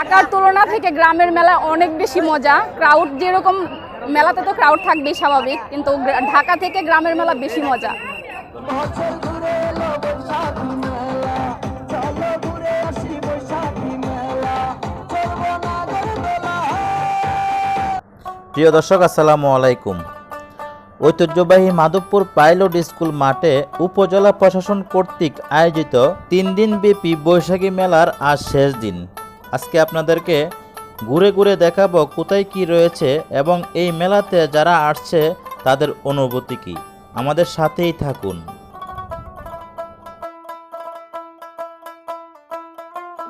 ঢাকার তুলনা থেকে গ্রামের মেলা অনেক বেশি মজা। ক্রাউড যেরকম, মেলাতে তো ক্রাউড থাকবেই স্বাভাবিক, কিন্তু ঢাকা থেকে গ্রামের মেলা বেশি মজা। প্রিয় দর্শক, আসসালামু আলাইকুম। ঐতিহ্যবাহী মাধবপুর পাইলট স্কুল মাঠে উপজেলা প্রশাসন কর্তৃক আয়োজিত তিন দিন ব্যাপী বৈশাখী মেলার আজ শেষ দিন। আজকে আপনাদেরকে ঘুরে ঘুরে দেখাবো কোথায় কি রয়েছে এবং এই মেলাতে যারা আসছে, তাদের অনুভূতি কি? আমাদের সাথেই থাকুন।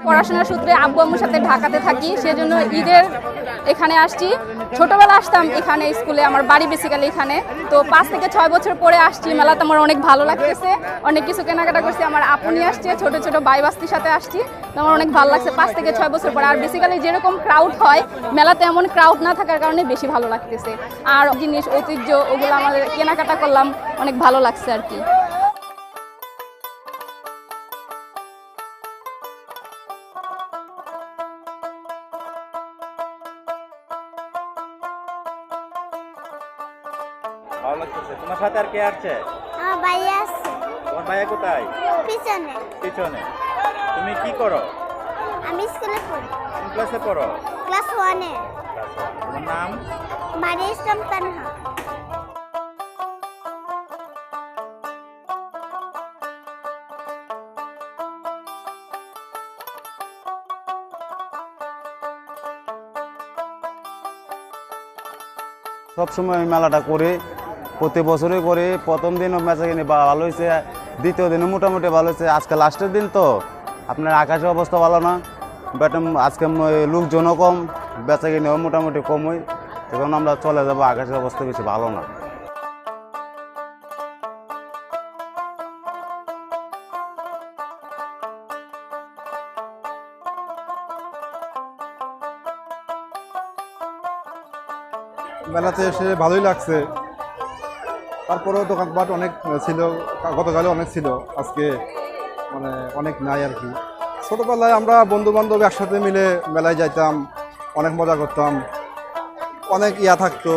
পড়াশোনার সূত্রে আব্বু আম্মুর সাথে ঢাকাতে থাকি, সেজন্য ঈদের এখানে আসছি। ছোটবেলা আসতাম এখানে স্কুলে, আমার বাড়ি বেসিক্যালি এখানে। তো পাঁচ থেকে ছয় বছর পরে আসছি, মেলাতে আমার অনেক ভালো লাগতেছে। অনেক কিছু কেনাকাটা করছি, আমার আপনি আসছে, ছোট ছোট বাই বাস্তির সাথে আসছি। আমার অনেক ভালো লাগছে পাঁচ থেকে ছয় বছর পরে। আর বেসিক্যালি যেরকম ক্রাউড হয়, মেলাতে এমন ক্রাউড না থাকার কারণে বেশি ভালো লাগতেছে। আর জিনিস, ঐতিহ্য, ওগুলো আমাদের কেনাকাটা করলাম, অনেক ভালো লাগছে আর কি। ভালো লাগতেছে। তোমার সাথে আর কে আসছে? আমার ভাইয়া আছে তোমার ভাইয়া কোথায়? পিছনে। পিছনে। তুমি কি করো? আমি স্কুলে পড়ি। কোন ক্লাসে পড়ো? ক্লাস ওয়ানে। তোমার নাম? মারি ইসলাম তানহা। সবসময় আমি মেলাটা করি। প্রতি বছরই করি প্রথম দিনও বেচা কিনি ভালো হয়েছে দ্বিতীয় দিনও মোটামুটি ভালো হয়েছে আজকে লাস্টের দিন তো আপনার আকাশের অবস্থা ভালো না। বাট আজকে লোকজনও কম বেচা কিনেও মোটামুটি কম হয় তখন আমরা চলে যাব, আকাশের অবস্থা বেশি ভালো না। মেলাতে এসে ভালোই লাগছে। তারপরেও দোকানপাট অনেক ছিল গতকালে অনেক ছিল, আজকে মানে অনেক নাই আর কি। ছোটোবেলায় আমরা বন্ধু বান্ধব একসাথে মিলে মেলায় যাইতাম, অনেক মজা করতাম, অনেক ইয়া থাকতো,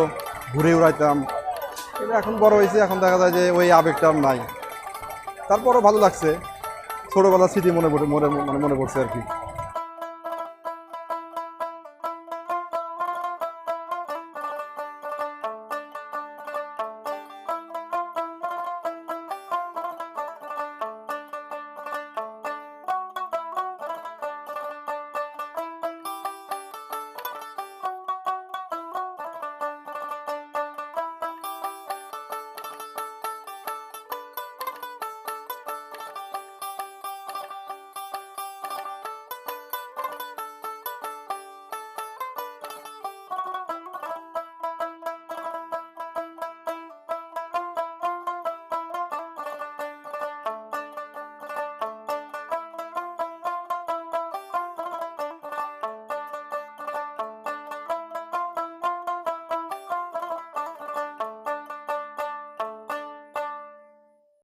ঘুরে উড়াইতাম। কিন্তু এখন বড় হয়েছে, এখন দেখা যায় যে ওই আবেগটা নাই। তারপরও ভালো লাগছে, ছোটোবেলার স্মৃতি মনে পড়ে মনে মানে মনে পড়ছে আর কি।